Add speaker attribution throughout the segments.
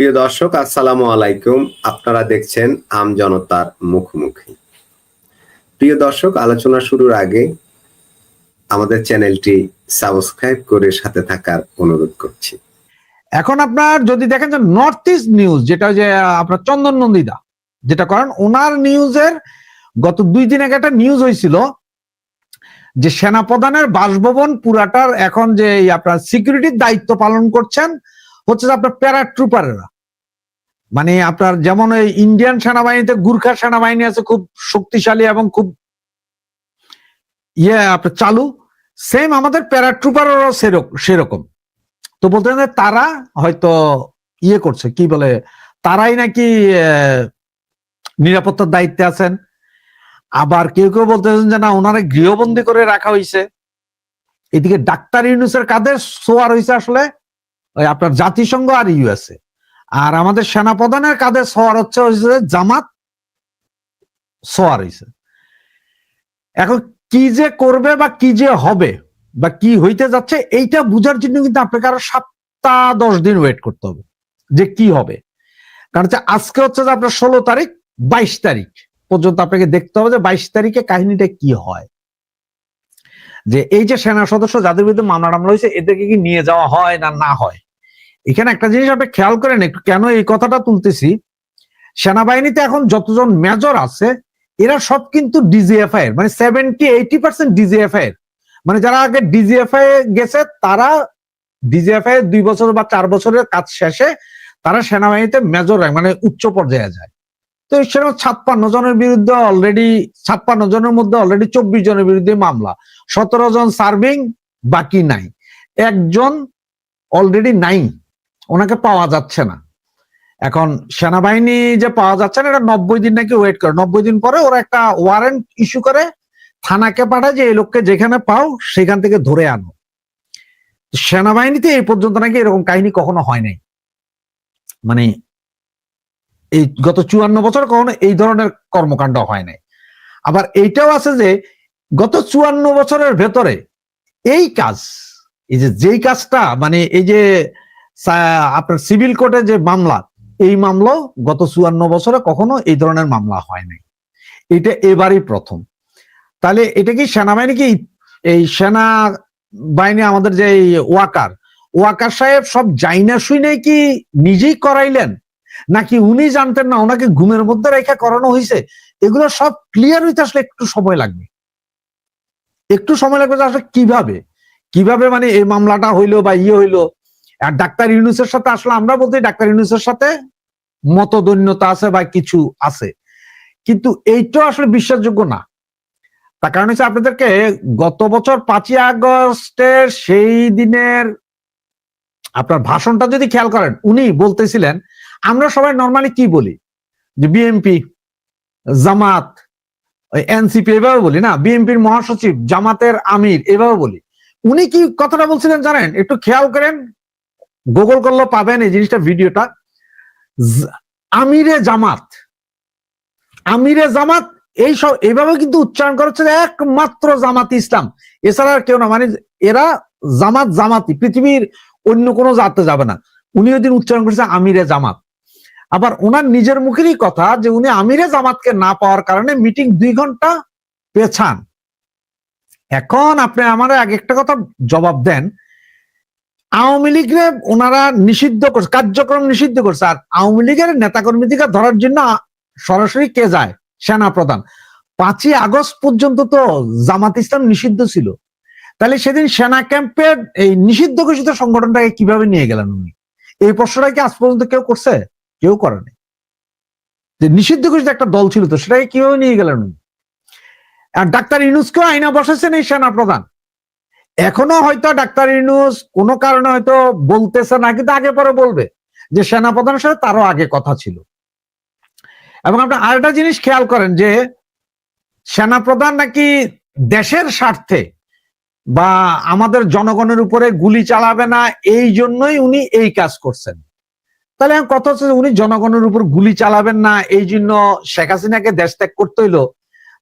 Speaker 1: প্রিয় দর্শক, আসসালামু আলাইকুম। আপনারা দেখছেন আম জনতার মুখোমুখি। প্রিয় দর্শক, আলোচনা শুরুর আগে আমাদের চ্যানেলটি সাবস্ক্রাইব করে সাথে থাকার অনুরোধ করছি।
Speaker 2: এখন আপনার যদি দেখেন যে নর্থ ইস্ট নিউজ যেটা যে আপনার চন্দন নন্দিদা যেটা করেন, ওনার নিউজের গত দুই দিন আগে একটা নিউজ হয়েছিল যে সেনাপ্রধানের বাসভবন পুরাটার এখন যে আপনার সিকিউরিটির দায়িত্ব পালন করছেন হচ্ছে যে আপনার প্যারাট্রুপারেরা মানে আপনার যেমন এই ইন্ডিয়ান সেনাবাহিনীতে গুর্খা সেনাবাহিনী আছে, খুব শক্তিশালী এবং খুব ইয়ে আপনার চালু সেম আমাদের প্যারাট্রুপারেরও সেরকম। তো বলতে তারা হয়তো ইয়ে করছে, কি বলে, তারাই নাকি নিরাপত্তার দায়িত্বে আছেন। আবার কেউ কেউ বলতেছেন যে না, ওনারা গৃহবন্দী করে রাখা হয়েছে এদিকে ডাক্তার ইউনুসের কাদের সোয়ার হয়েছে আসলে। ওই আপনার জাতিসংঘ আর ইউএসএ। আর আমাদের সেনাপ্রধানের কাদের সোয়ার হচ্ছে জামাত সোয়ার হয়েছে এখন কি যে করবে বা কি যে হবে বা কি হইতে যাচ্ছে, এইটা বুঝার জন্য কিন্তু আপনাকে আরও সপ্তাহ দশ দিন ওয়েট করতে হবে, যে কি হবে। কারণ হচ্ছে আজকে হচ্ছে যে আপনার ষোলো তারিখ, বাইশ তারিখ পর্যন্ত আপনাকে দেখতে হবে যে বাইশ তারিখে কাহিনীটা কি হয়। যে এই যে সেনা সদস্য যাদের বিরুদ্ধে মামলা টামলা হয়েছে, এদেরকে কি নিয়ে যাওয়া হয় না না হয়? এখানে একটা জিনিস আপনি খেয়াল করেন, একটু কেন এই কথাটা তুলতেছি? সেনাবাহিনীতে এখন যতজন মেজর আছে, এরা সব কিন্তু ডিজিএফআই এর মানে সেভেন্টি এইটি পার্সেন্ট ডিজিএফআই এর। মানে যারা আগে ডিজিএফআই গেছে, তারা ডিজিএফআই দুই বছর বা চার বছরের কাজ শেষে তারা সেনাবাহিনীতে মেজর র্যাঙ্ক মানে উচ্চ পর্যায়ে যায়। তো সেরকম ছাপ্পান্ন জনের বিরুদ্ধে অলরেডি ছাপ্পান্ন জনের মধ্যে অলরেডি চব্বিশ জনের বিরুদ্ধে মামলা। সতেরো জন সার্ভিং বাকি নাই। একজন অলরেডি নাই ওনাকে পাওয়া যাচ্ছে না। এখন সেনাবাহিনী যে পাওয়া যাচ্ছে না, এটা নব্বই দিন নাকি ওয়েট করে। নব্বই দিন পরে ওরা একটা ওয়ারেন্ট ইস্যু করে, থানাকে পাঠায় যে, এই লোককে যেখানে পাও, সেখান থেকে ধরে আনো। সেনাবাহিনীতে এই পর্যন্ত নাকি এরকম কাহিনী কখনো হয় নাই। মানে এই গত চুয়ান্ন বছর কখনো এই ধরনের কর্মকাণ্ড হয় নাই। আবার এইটাও আছে যে, গত চুয়ান্ন বছরের ভেতরে এই কাজ, এই যে যেই কাজটা মানে এই যে আপনার সিভিল কোর্টে যে মামলা, এই মামলা গত চুয়ান্ন বছরে কখনো এই ধরনের মামলা হয় নাই। এটা এবারই প্রথম। তাহলে এটা কি সেনাবাহিনী কি, এই সেনা বাহিনী আমাদের যে ওয়াকার ওয়াকার সাহেব সব জাইনা শুনে কি নিজেই করাইলেন? নাকি উনি জানতেন না ওনাকে ঘুমের মধ্যে রেখে করানো হয়েছে এগুলো সব ক্লিয়ার হইতে আসলে একটু সময় লাগবে। একটু সময় লাগবে আসলে কীভাবে? কীভাবে মানে এই মামলাটা হইল বা ইয়ে হইল? আর ডাক্তার ইউনুসের সাথে আসলে আমরা বলতে ডাক্তার ইউনুসের সাথে মতদৈন্যতা আছে বা কিছু আছে। কিন্তু এইটা আসলে বিশ্বাসযোগ্য না। তার কারণ হচ্ছে আপনাদেরকে গত বছর পাঁচই আগস্টের সেই দিনের আপনার ভাষণটা যদি খেয়াল করেন, উনি বলতেছিলেন, আমরা সবাই নর্মালি কি বলি? যে বিএনপি জামাত এনসিপি এভাবে বলি না বিএনপির মহাসচিব, জামাতের আমির এভাবে বলি। উনি কি কথাটা বলছিলেন জানেন? একটু খেয়াল করেন গুগল করলে পাবেন এই জিনিসটা, ভিডিওটা। আমিরে জামাত আমিরে জামাত, এই সব, এইভাবে কিন্তু উচ্চারণ করা হচ্ছে একমাত্র জামাত ইসলাম। এছাড়া কেউ না মানে এরা জামাত জামাতি, পৃথিবীর অন্য কোনো জাতে যাবে না। উনি ওই দিন উচ্চারণ করেছে আমিরে জামাত। আবার ওনার নিজের মুখেরই কথা যে উনি আমিরে জামাতকে না পাওয়ার কারণে মিটিং দুই ঘণ্টা পেছান। এখন আপনি আমার আগে একটা কথা জবাব দেন। আওয়ামী লীগরে ওনারা নিষিদ্ধ করছে, কার্যক্রম নিষিদ্ধ করছে। আর আওয়ামী লীগের নেতাকর্মীদেরকে ধরার জন্য সরাসরি কে যায়? সেনা প্রধান পাঁচই আগস্ট পর্যন্ত তো জামাত ইসলাম নিষিদ্ধ ছিল। তাহলে সেদিন সেনা ক্যাম্পের এই নিষিদ্ধ ঘোষিত সংগঠনটাকে কীভাবে নিয়ে গেলেন উনি? এই প্রশ্নটা কি আজ পর্যন্ত কেউ করছে? কেউ করেনি যে নিষিদ্ধ ঘোষিত একটা দল ছিল তো সেটাকে কীভাবে নিয়ে গেলেন উনি? আর ডাক্তার ইনুসকেও আইনা বসেছেন এই সেনা প্রধান এখনও হয়তো ডাক্তার ইনুস কোনো কারণে হয়তো বলতেছে না, কিন্তু আগে পরে বলবে যে সেনা প্রধানের সাথে তারও আগে কথা ছিল। এবং আপনি আরেকটা জিনিস খেয়াল করেন যে সেনা প্রধান নাকি দেশের স্বার্থে বা আমাদের জনগণের উপরে গুলি চালাবে না, এই জন্যই উনি এই কাজ করছেন। তাহলে কথা হচ্ছে উনি জনগণের উপর গুলি চালাবেন না, এই জন্য শেখ হাসিনাকে দেশ ত্যাগ করতে হইল।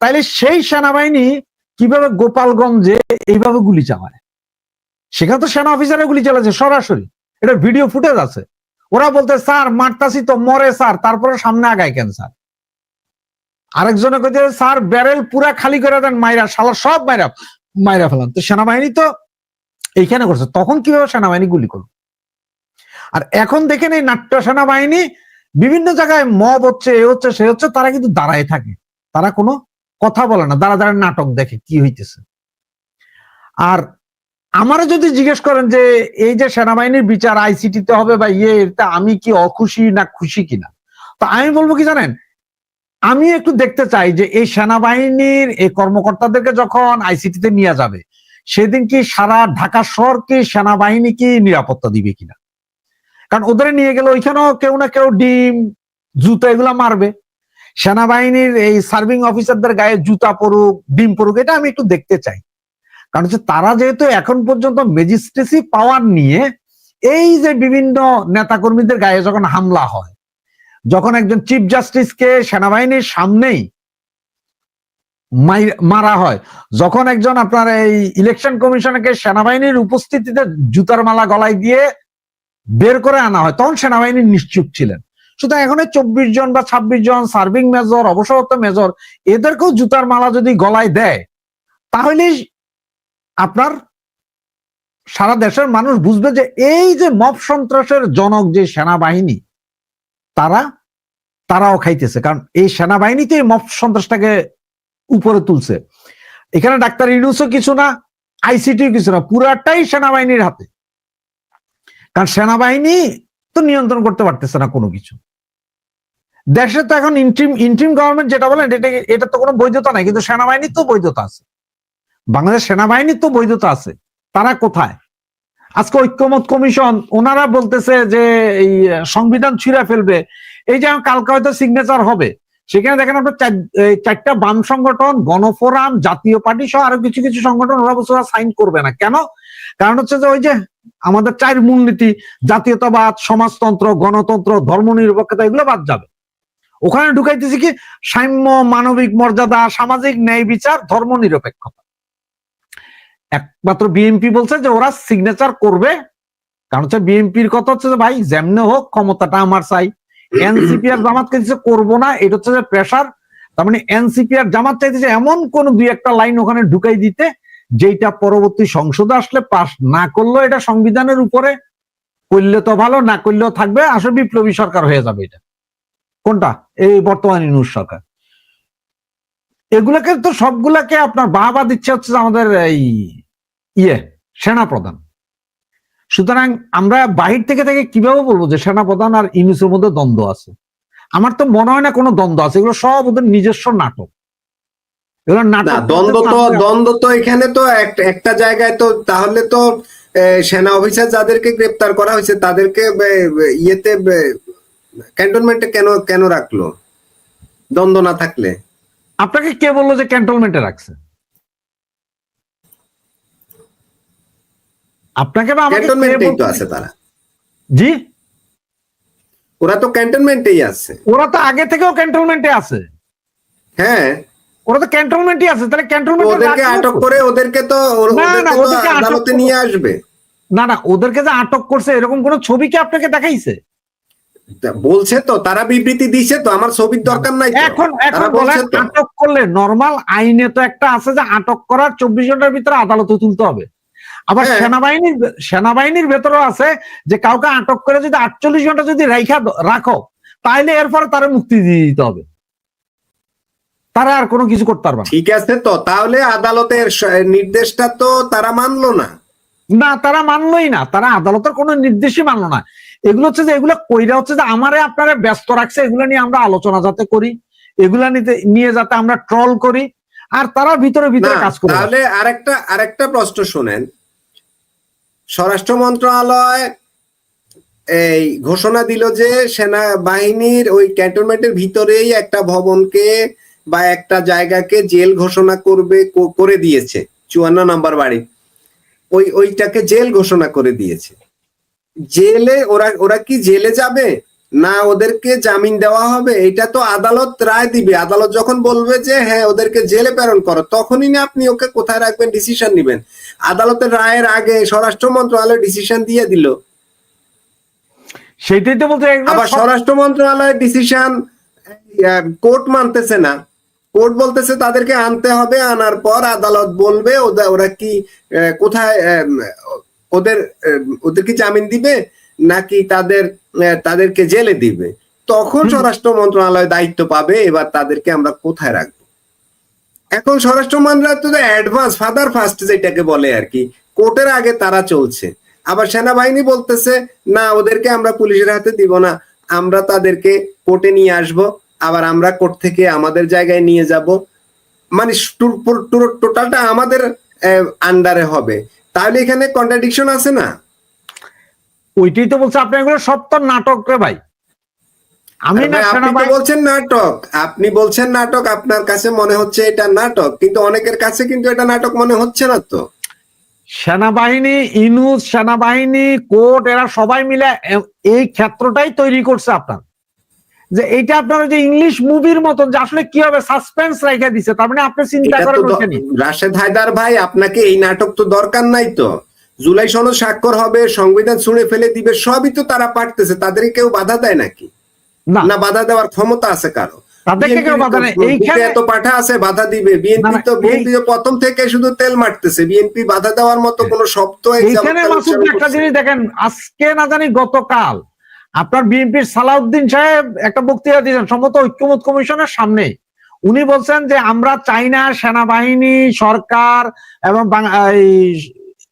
Speaker 2: তাইলে সেই সেনাবাহিনী কীভাবে গোপালগঞ্জে এইভাবে গুলি চালায়? সেখানে তো সেনা অফিসারে গুলি চালাচ্ছে সরাসরি। এটা ভিডিও ফুটেজ আছে। ওরা বলতে, স্যার, মারতাছি তো, মরে, স্যার। তারপরে সামনে আগায় কেন, স্যার? আরেকজনে কইতে, স্যার ব্যারেল পুরা খালি করে দেন, মাইরা, শালা সব মাইরা মাইরা ফেলান। তো সেনাবাহিনী তো এইখানে করছে। তখন কীভাবে সেনাবাহিনী গুলি করল? আর এখন দেখেন এই নাট্য সেনাবাহিনী বিভিন্ন জায়গায় মব হচ্ছে, এ হচ্ছে, সে হচ্ছে, তারা কিন্তু দাঁড়ায় থাকে। তারা কোনো কথা বলে না, দাঁড়া দাঁড়া নাটক দেখে কি হইতেছে। আর আমারও যদি জিজ্ঞেস করেন যে, এই যে সেনাবাহিনীর বিচার আইসিটিতে হবে বা ইয়ে এটা আমি কি অখুশি না খুশি কিনা? তো আমি বলব কি জানেন, আমি একটু দেখতে চাই যে এই সেনাবাহিনীর এই কর্মকর্তাদেরকে যখন আইসিটিতে নিয়ে যাবে, সেদিন কি সারা ঢাকা শহর কি সেনাবাহিনী কি নিরাপত্তা দিবে কিনা? কারণ ওদের নিয়ে গেলে ওইখানেও কেউ না কেউ ডিম, জুতো এগুলা মারবে। সেনাবাহিনীর এই সার্ভিং অফিসারদের গায়ে জুতা পড়ুক ডিম পড়ুক এটা আমি একটু দেখতে চাই। কারণ হচ্ছে তারা যেহেতু এখন পর্যন্ত ম্যাজিস্ট্রেসি পাওয়ার নিয়ে এই যে বিভিন্ন নেতাকর্মীদের গায়ে যখন হামলা হয়, যখন একজন চিফ জাস্টিসকে সেনাবাহিনীর সামনেই মারা হয়, যখন একজন আপনার এই ইলেকশন কমিশনকে সেনাবাহিনীর উপস্থিতিতে জুতার মালা গলায় দিয়ে বের করে আনা হয়, তখন সেনাবাহিনী নিশ্চুপ ছিলেন। সুতরাং এখন চব্বিশ জন বা ছাব্বিশ জন সার্ভিং মেজর অবসরপ্রাপ্ত মেজর এদেরকেও জুতার মালা যদি গলায় দেয় তাহলে আপনার সারা দেশের মানুষ বুঝবে যে এই যে মব সন্ত্রাসের জনক যে সেনাবাহিনী, তারা, তারাও খাইতেছে। কারণ এই সেনাবাহিনীতে মব সন্ত্রাসটাকে উপরে তুলছে। এখানে ডাক্তার ইনুসও কিছু না আইসিটি কিছু না, পুরাটাই সেনাবাহিনীর হাতে। কারণ সেনাবাহিনী তো নিয়ন্ত্রণ করতে পারতেছে না কোনো কিছু। দেশে তো এখন ইন্ট্রিম ইন্ট্রিম গভর্নমেন্ট যেটা বলেন, এটা এটা তো কোনো বৈধতা নাই, কিন্তু সেনাবাহিনীর তো বৈধতা আছে। বাংলাদেশ সেনাবাহিনীর তো বৈধতা আছে। তারা কোথায়? আজকে ঐক্যমত কমিশন, ওনারা বলতেছে যে এই সংবিধান ছিঁড়ে ফেলবে। এই যে কালকে হয়তো সিগনেচার হবে। সেখানে দেখেন আপনার চার- চারটা বাম সংগঠন, গণফোরাম, জাতীয় পার্টি সহ আরও কিছু কিছু সংগঠন, ওরা বছর সাইন করবে না। কেন? কারণ হচ্ছে যে ওই যে আমাদের চার মূলনীতি, জাতীয়তাবাদ, সমাজতন্ত্র, গণতন্ত্র ধর্মনিরপেক্ষতা এগুলো বাদ যাবে। ওখানে ঢুকাইতেছি কি? সাম্য, মানবিক মর্যাদা, সামাজিক ন্যায় বিচার ধর্মনিরপেক্ষতা একমাত্র বিএনপি বলছে যে ওরা সিগনেচার করবে। কারণ হচ্ছে বিএনপির কথা হচ্ছে যে ভাই, যেমনে হোক ক্ষমতাটা আমার চাই। এনসিপি আর জামাতকে দিচ্ছে, করব না। এটা হচ্ছে যে প্রেশার তার মানে এনসিপি আর জামাত চাইতেছে এমন কোন দুই একটা লাইন ওখানে ঢুকাই দিতে যেটা পরবর্তী সংসদে আসলে পাশ না করলেও এটা সংবিধানের উপরে, করলে তো ভালো, না করলেও থাকবে। আসলে বিপ্লবী সরকার হয়ে যাবে এটা। কোনটা? এই বর্তমান ইনুস সরকার। এগুলাকে তো সবগুলাকে আপনার বাহবা দিচ্ছে হচ্ছে আমাদের এই ইয়ে সেনা প্রধান সুতরাং আমরা বাহির থেকে থেকে কীভাবে বলব যে সেনা প্রধান আর ইনুসের মধ্যে দ্বন্দ্ব আছে? আমার তো মনে হয় না কোনো দ্বন্দ্ব আছে। এগুলো সব ওদের নিজস্ব নাটক। এগুলো নাটক
Speaker 1: দ্বন্দ্ব তো দ্বন্দ্ব তো এখানে তো এক- একটা জায়গায় তো তাহলে তো সেনা অফিসার যাদেরকে গ্রেপ্তার করা হয়েছে তাদেরকে ইয়েতে ক্যান্টনমেন্টে কেন কেন রাখল? দ্বন্দ্ব না থাকলে?
Speaker 2: আপনাকে কে বলল যে ক্যান্টনমেন্টে রাখছে? আপনাকে বা আমাকে
Speaker 1: ক্যান্টনমেন্টেই তো আছে তারা।
Speaker 2: জি?
Speaker 1: ওরা তো ক্যান্টনমেন্টেই আছে।
Speaker 2: ওরা তো আগে থেকেও ক্যান্টনমেন্টে আছে।
Speaker 1: হ্যাঁ।
Speaker 2: ওরা তো ক্যান্টনমেন্টই আছে তাহলে ক্যান্টনমেন্ট
Speaker 1: ওদেরকে আটক করে ওদেরকে তো
Speaker 2: না, না,
Speaker 1: ওদেরকে আদালতে নিয়ে আসবে।
Speaker 2: না না ওদেরকে যে আটক করছে এরকম কোন ছবি কি আপনাকে দেখাইছে?
Speaker 1: বলছে তো তারা বিবৃতি দিছে তো আমার ছবির দরকার নাই
Speaker 2: এখন এখন বলেন আটক করলে নর্মাল আইনে তো একটা আছে যে আটক করার চব্বিশ ঘণ্টার ভিতরে আদালতে তুলতে হবে। আবার
Speaker 1: হ্যাঁ।
Speaker 2: সেনাবাহিনীর সেনাবাহিনীর ভেতরেও আছে যে কাউকে আটক করে যদি আটচল্লিশ ঘণ্টা যদি রাইখা রাখো তাহলে এরপরে তারা মুক্তি দিয়ে দিতে হবে। তারা আর কোনো কিছু করতে পারবে না।
Speaker 1: ঠিক আছে তো তাহলে আদালতের নির্দেশটা তো তারা মানলো না।
Speaker 2: না তারা মানলোই না। তারা আদালতের কোনো নির্দেশই মানলো না। এগুলো হচ্ছে যে এগুলো কইরা হচ্ছে যে আমারে আপনারা ব্যস্ত রাখছে এগুলো নিয়ে আমরা আলোচনা যাতে করি এগুলা নিতে নিয়ে যাতে আমরা ট্রল করি আর তারা ভিতরে ভিতরে কাজ করে
Speaker 1: তাহলে আরেকটা আরেকটা প্রশ্ন শুনেন। স্বরাষ্ট্র মন্ত্রণালয় এই ঘোষণা দিল যে সেনা বাহিনীর ওই ক্যান্টনমেন্টের ভিতরেই একটা ভবনকে বা একটা জায়গাকে জেল ঘোষণা করবে করে দিয়েছে চুয়ান্ন নাম্বার বাড়ি। ওই ওইটাকে জেল ঘোষণা করে দিয়েছে। জেলে ওরা ওরা কি জেলে যাবে? না ওদেরকে জামিন দেওয়া হবে? এটা তো আদালত রায় দিবে। আদালত যখন বলবে যে হ্যাঁ ওদেরকে জেলে প্রেরণ করো তখনই না আপনি ওকে কোথায় রাখবেন? ডিসিশন নিবেন। আদালতের রায়ের আগে স্বরাষ্ট্র মন্ত্রণালয় ডিসিশন দিয়ে দিল।
Speaker 2: সেটাই তো বলতে
Speaker 1: আবার স্বরাষ্ট্র মন্ত্রণালয়ের ডিসিশন কোর্ট মানতেছে না। কোর্ট বলতেছে তাদেরকে আনতে হবে আনার পর আদালত বলবে ওদের ওরা কি কোথায় ওদের আহ, ওদের কি জামিন দিবে নাকি তাদের তাদেরকে জেলে দিবে? তখন স্বরাষ্ট্র মন্ত্রণালয় দায়িত্ব পাবে এবার তাদেরকে আমরা কোথায় রাখব? এখন স্বরাষ্ট্র মন্ত্রণালয় তো অ্যাডভান্স ফাদার ফার্স্ট যেটাকে বলে আর কি কোর্টের আগে তারা চলছে। আবার সেনাবাহিনী বলতেছে না ওদেরকে আমরা পুলিশের হাতে দিব না আমরা তাদেরকে কোর্টে নিয়ে আসব আবার আমরা কোর্ট থেকে আমাদের জায়গায় নিয়ে যাব। মানে টোটালটা আমাদের আন্ডারে হবে। তাহলে এখানে কন্ট্রাডিকশন আছে না?
Speaker 2: ওইটাই তো বলছে আপনি এগুলো সব তো নাটক রে ভাই। আমি
Speaker 1: আপনি বলছেন নাটক। আপনি বলছেন নাটক আপনার কাছে মনে হচ্ছে এটা নাটক কিন্তু অনেকের কাছে কিন্তু এটা নাটক মনে হচ্ছে না তো।
Speaker 2: সেনাবাহিনী ইনুস সেনাবাহিনী কোর্ট এরা সবাই মিলে এই ক্ষেত্রটাই তৈরি করছে আপনার। যে এটা আপনার যে ইংলিশ মুভির মতন যে আসলে কি হবে সাসপেন্স রেখে দিছে তার মানে আপনি চিন্তা করেন
Speaker 1: রাশেদ হায়দার ভাই আপনাকে এই নাটক তো দরকার নাই তো। জুলাই সনদ স্বাক্ষর হবে সংবিধান ছুঁড়ে ফেলে দিবে সবই তো তারা পারতেছে তাদের কেউ বাধা দেয় নাকি?
Speaker 2: না।
Speaker 1: না বাধা দেওয়ার ক্ষমতা আছে কারও?
Speaker 2: তাদেরকে কেউ বাধা নেই।
Speaker 1: বুকে
Speaker 2: এইখানে
Speaker 1: এত পাঠা আছে বাধা দিবে। বিএনপি তো বিএনপি প্রথম থেকে শুধু তেল মারতেছে। বিএনপি বাধা দেওয়ার মতো কোনো শব্দ
Speaker 2: এইখানে মাসুদ একটা জিনিস দেখেন আজকে না জানি গতকাল আপনার বিএনপির সালাউদ্দিন সাহেব একটা বক্তৃতা দিয়েছেন সম্ভবত ঐক্যমত কমিশনের সামনে উনি বলছেন যে আমরা চাই না সেনাবাহিনী সরকার এবং এই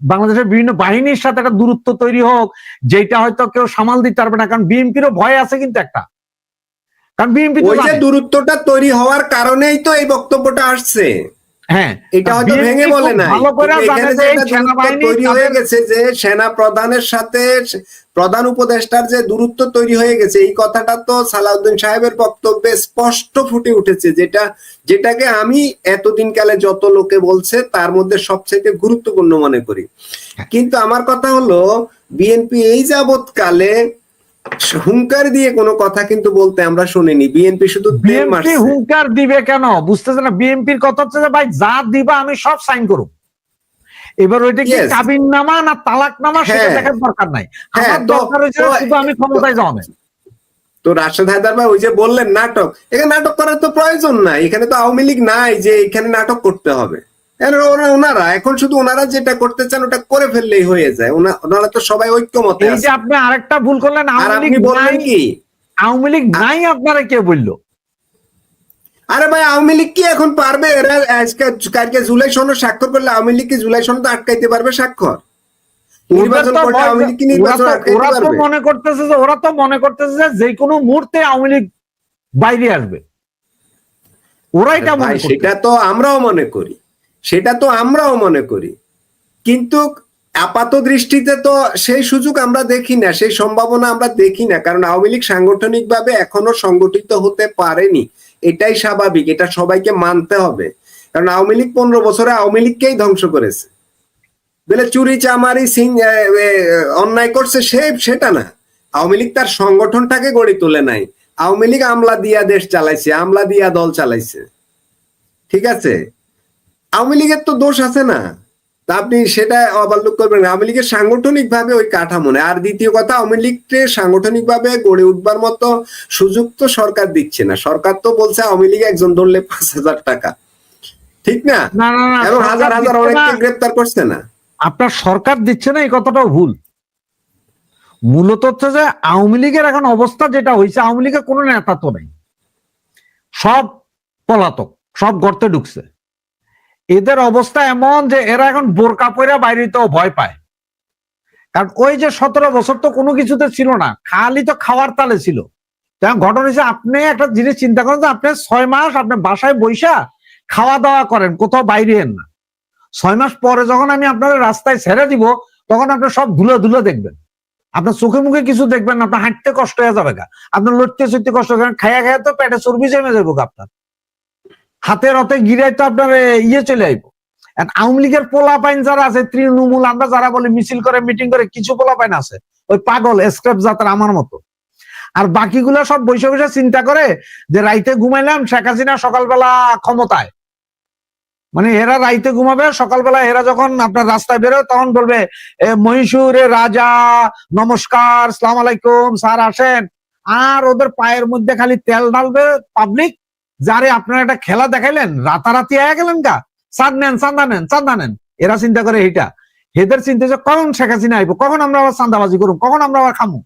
Speaker 2: বাংলাদেশের বিভিন্ন বাহিনীর সাথে একটা দূরত্ব তৈরি হোক যেটা হয়তো কেউ সামাল দিতে পারবে না কারণ বিএনপিরও ভয় আছে কিন্তু একটা। কারণ বিএনপি
Speaker 1: দূরত্বটা তৈরি হওয়ার কারণেই তো এই বক্তব্যটা আসছে।
Speaker 2: হ্যাঁ
Speaker 1: এটা হয়তো ভেঙে বলে না তৈরি হয়ে গেছে যে সেনা প্রধানের সাথে প্রধান উপদেষ্টার যে দূরত্ব তৈরি হয়ে গেছে এই কথাটা তো সালাউদ্দিন সাহেবের বক্তব্যে স্পষ্ট ফুটে উঠেছে যেটা যেটাকে আমি এতদিন কালে যত লোকে বলছে তার মধ্যে সবচেয়ে গুরুত্বপূর্ণ মনে করি। কিন্তু আমার কথা হলো বিএনপি এই যাবৎকালে হুঙ্কার দিয়ে কোনো কথা কিন্তু বলতে আমরা শুনিনি। বিএনপি শুধু
Speaker 2: বিএনপি হুঙ্কার দিবে কেন? বুঝতেছে না? বিএনপির কথা হচ্ছে যে ভাই যা দিবা আমি সব সাইন করব। এবার ওইটা কি. কাবিন নামা না তালাক নামা সেটা
Speaker 1: হ্যাঁ।
Speaker 2: দেখার দরকার নাই।
Speaker 1: হ্যাঁ,
Speaker 2: আমার দরকার হয়েছে শুধু আমি ক্ষমতায় যাওয়া
Speaker 1: তো রাশেদ হায়দার ভাই ওই যে বললেন নাটক এখানে নাটক করার তো প্রয়োজন নাই। এখানে তো আওয়ামী লীগ নাই যে এখানে নাটক করতে হবে। ওনারা এখন শুধু ওনারা যেটা করতে চান ওটা করে ফেললেই হয়ে যায়। ওনারা তো সবাই ঐক্যমতে
Speaker 2: এই যে আপনি আরেকটা ভুল করলেন আওয়ামী লীগ
Speaker 1: বললেন কি?
Speaker 2: আওয়ামী লীগ নাই আপনারা কে বলল?
Speaker 1: আরে ভাই আওয়ামী লীগ কি এখন পারবে? এরা আজকে কালকে জুলাই সনদ স্বাক্ষর করলে আওয়ামী লীগ কি জুলাই সনদ আটকাইতে পারবে স্বাক্ষর?
Speaker 2: ওরা
Speaker 1: নির্বাচন
Speaker 2: তো- মনে করতেছে যে ওরা তো মনে করতেছে যে যে কোনো মুহূর্তে আওয়ামী লীগ বাইরে আসবে। ওরা এটা
Speaker 1: সেটা তো আমরাও মনে করি। সেটা তো আমরাও মনে করি। কিন্তু আপাত দৃষ্টিতে তো সেই সুযোগ আমরা দেখি না, সেই সম্ভাবনা আমরা দেখি না, কারণ আওয়ামী লীগ সাংগঠনিকভাবে এখনও সংগঠিত হতে পারেনি। এটাই স্বাভাবিক, এটা সবাইকে মানতে হবে। কারণ আওয়ামী লীগ পনেরো বছরে আওয়ামী লীগকেই ধ্বংস করেছে। বলে চুরি, চামারি, সিং অন্যায় করছে, সে সেটা না। আওয়ামী লীগ তার সংগঠনটাকে গড়ে তোলে নাই। আওয়ামী লীগ আমলা দিয়া দেশ চালাইছে, আমলা দিয়া দল চালাইছে। ঠিক আছে? আওয়ামী লীগের তো দোষ আছে না। তা আপনি সেটা অবলোক করবেন। আওয়ামী লীগের সাংগঠনিক ভাবে ওই কাঠামো নেই আর দ্বিতীয় কথা আওয়ামী লীগকে সাংগঠনিক ভাবে গড়ে উঠবার মতো সুযোগ তো সরকার দিচ্ছে না। সরকার তো বলছে আওয়ামী লীগ একজন ধরলে পাঁচ হাজার টাকা। ঠিক না? এবং হাজার হাজার অনেককে গ্রেপ্তার করছে না।
Speaker 2: আপনার সরকার দিচ্ছে না এই কথাটাও ভুল। মূলত হচ্ছে যে আওয়ামী লীগের এখন অবস্থা যেটা হয়েছে আওয়ামী লীগের কোনো নেতা তো নেই। সব পলাতক সব গর্তে ঢুকছে। এদের অবস্থা এমন যে এরা এখন বোরকা পরে বাইরেতেও ভয় পায়। কারণ ওই যে সতেরো বছর তো কোনো কিছুতে ছিল না, খালি তো খাওয়ার তালে ছিল। ঘটনা হচ্ছে আপনি একটা জিনিস চিন্তা করেন যে আপনি ছয় মাস আপনি বাসায় বৈশা খাওয়া দাওয়া করেন, কোথাও বাইরে না। ছয় মাস পরে যখন আমি আপনার রাস্তায় ছেড়ে দিব, তখন আপনি সব ধুলো ধুলো দেখবেন। আপনার চোখে মুখে কিছু দেখবেন আপনার হাঁটতে কষ্ট হয়ে যাবে গা। আপনার লড়তে চড়তে কষ্ট হবে খাইয়া খাইয়া তো পেটে চর্বি জমে যাব আপনার। হাতে রতে গিরাই তো আপনার ইয়ে চলে আইব। আওয়ামী লীগের পোলা পাইন যারা আছে, তৃণমূল, আমরা যারা বলি মিছিল করে, মিটিং করে, কিছু পোলা পাইন আছে। ওই পাগল স্ক্রেপ জাতার আমার মতো। আর বাকিগুলো সব বসে বসে চিন্তা করে যে রাইতে ঘুমাইলাম, শেখ হাসিনা সকালবেলা ক্ষমতায়। মানে এরা রাইতে ঘুমাবে, সকালবেলা এরা যখন আপনার রাস্তায় বেরোয়, তখন বলবে মহীশূরে রাজা, নমস্কার, সালাম আলাইকুম, স্যার আসেন। আর ওদের পায়ের মধ্যে খালি তেল ঢালবে পাবলিক যারে আপনারা একটা খেলা দেখাইলেন, রাতারাতি আয়া গেলেন গা। চাঁদ নেন চান্দা নেন চান্দা নেন। এরা চিন্তা করে এইটা। হেদের চিন্তা যে কখন শেখ হাসিনা আইব, কখন আমরা আবার চান্দাবাজি করুম, কখন আমরা আবার খামু?